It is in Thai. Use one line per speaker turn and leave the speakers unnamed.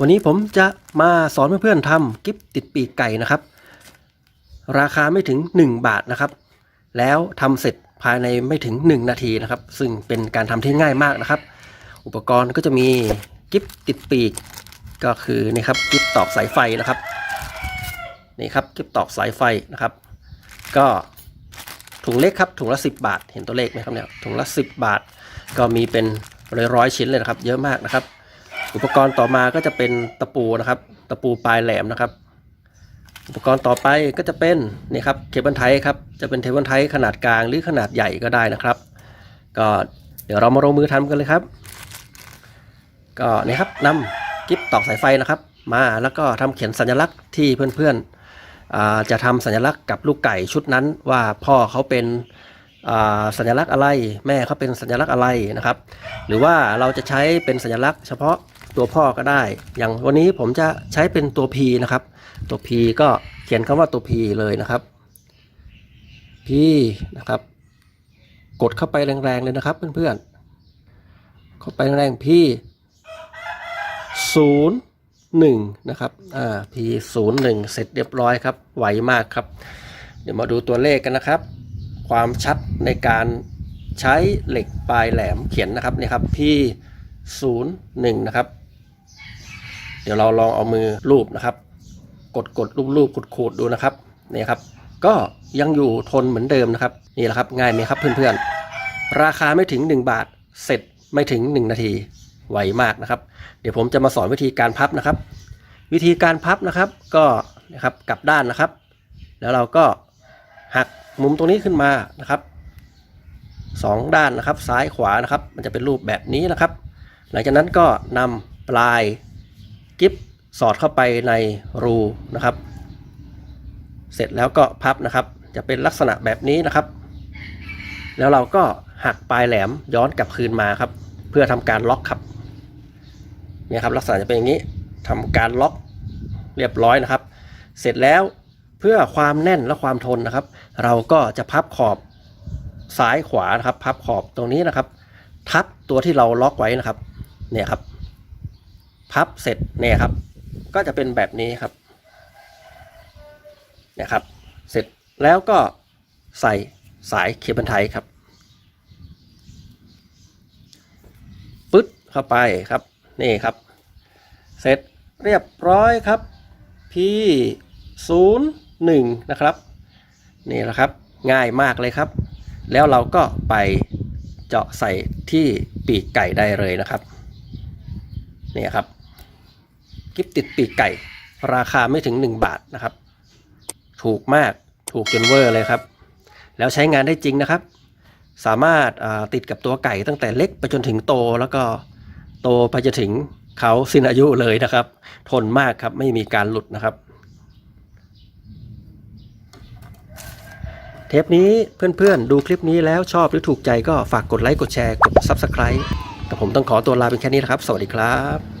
วันนี้ผมจะมาสอนเพื่อนๆทำกิฟติดปีกไก่นะครับ ราคาไม่ถึง 1 บาทนะครับ แล้วทำเสร็จภายในไม่ถึง 1 นาทีนะครับ ซึ่งเป็นการทำที่ง่ายมากนะครับ อุปกรณ์ก็จะมีกิฟติดปีก ก็คือนี่ครับกิฟตอกสายไฟนะครับนี่ครับกิฟตอกสายไฟนะครับ ก็ถุงเล็กครับถุงละ 10 บาท เห็นตัวเลขไหมครับเนี่ยถุงละ 10 บาท ก็มีเป็นร้อยๆชิ้นเลยนะครับ เยอะมากนะครับ อุปกรณ์ต่อมาก็จะเป็นตะปูนะครับ ตะปูปลายแหลมนะครับ อุปกรณ์ต่อไปก็จะเป็นนี่ครับเคเบิลไทครับจะเป็นเคเบิลไทขนาดกลางหรือขนาดใหญ่ก็ได้นะครับ ก็เดี๋ยวเรามาลงมือทำกันเลยครับ ก็นี่ครับนำกิ๊บตอกสายไฟนะครับ มาแล้วก็ทำเขียนสัญลักษณ์ที่เพื่อนๆจะทำสัญลักษณ์กับลูกไก่ชุดนั้น ว่าพ่อเขาเป็นสัญลักษณ์อะไร แม่เขาเป็นสัญลักษณ์อะไรนะครับ หรือว่าเราจะใช้เป็นสัญลักษณ์เฉพาะ ตัวพ่อก็ได้ อย่างวันนี้ผมจะใช้เป็นตัว P นะครับ ตัว P ก็เขียนคำว่าตัว P เลยนะครับ P นะครับ กดเข้าไปแรงๆเลยนะครับเพื่อนๆ เข้าไปแรงๆ P ศูนย์หนึ่งนะครับ อ่า P ศูนย์หนึ่งเสร็จเรียบร้อยครับ ไวมากครับ เดี๋ยวมาดูตัวเลขกันนะครับ ความชัดในการใช้เหล็กปลายแหลมเขียนนะครับนี่ครับ P ศูนย์หนึ่งนะครับ เดี๋ยวเราลองเอามือลูบนะครับ กดกดรูปรูปขูดขูดดูนะครับนี่ครับ ก็ยังอยู่ทนเหมือนเดิมนะครับนี่แหละครับง่ายไหมครับเพื่อนๆ ราคาไม่ถึง 1 บาทเสร็จไม่ถึง 1 นาทีไวมากนะครับ เดี๋ยวผมจะมาสอนวิธีการพับนะครับ วิธีการพับนะครับก็นะครับกลับด้านนะครับ แล้วเราก็หักมุมตรงนี้ขึ้นมานะครับสองด้านนะครับซ้ายขวานะครับ มันจะเป็นรูปแบบนี้นะครับ หลังจากนั้นก็นำปลาย กิฟสอดเข้าไปในรูนะครับ เสร็จแล้วก็พับนะครับ จะเป็นลักษณะแบบนี้นะครับ แล้วเราก็หักปลายแหลมย้อนกลับคืนมาครับ เพื่อทำการล็อกครับเนี่ยครับลักษณะจะเป็นอย่างนี้ทำการล็อกเรียบร้อยนะครับ เสร็จแล้วเพื่อความแน่นและความทนนะครับ เราก็จะพับขอบซ้ายขวานะครับ พับขอบตรงนี้นะครับ ทับตัวที่เราล็อกไว้นะครับ เนี่ยครับ พับเสร็จเนี่ยครับ ก็จะเป็นแบบนี้ครับนะครับ เสร็จแล้วก็ใส่สายเคเบิลไทยครับปึ๊ดเข้าไปครับนี่ครับ เสร็จเรียบร้อยครับ P 0 1นะครับนี่แหละครับง่ายมากเลยครับ แล้วเราก็ไปเจาะใส่ที่ปีกไก่ได้เลยนะครับนี่ครับ กิฟติดปีกไก่ ราคาไม่ถึง 1 บาทนะครับ ถูกมากถูกจนเวอร์เลยครับ แล้วใช้งานได้จริงนะครับ สามารถติดกับตัวไก่ตั้งแต่เล็กไปจนถึงโตแล้วก็โตไปจนถึงเขาสิ้นอายุเลยนะครับ ทนมากครับไม่มีการหลุดนะครับ เทปนี้เพื่อนๆ ดูคลิปนี้แล้วชอบหรือถูกใจก็ฝากกดไลค์กดแชร์กด Subscribe แต่ผมต้องขอตัวลาเป็นแค่นี้นะครับ สวัสดีครับ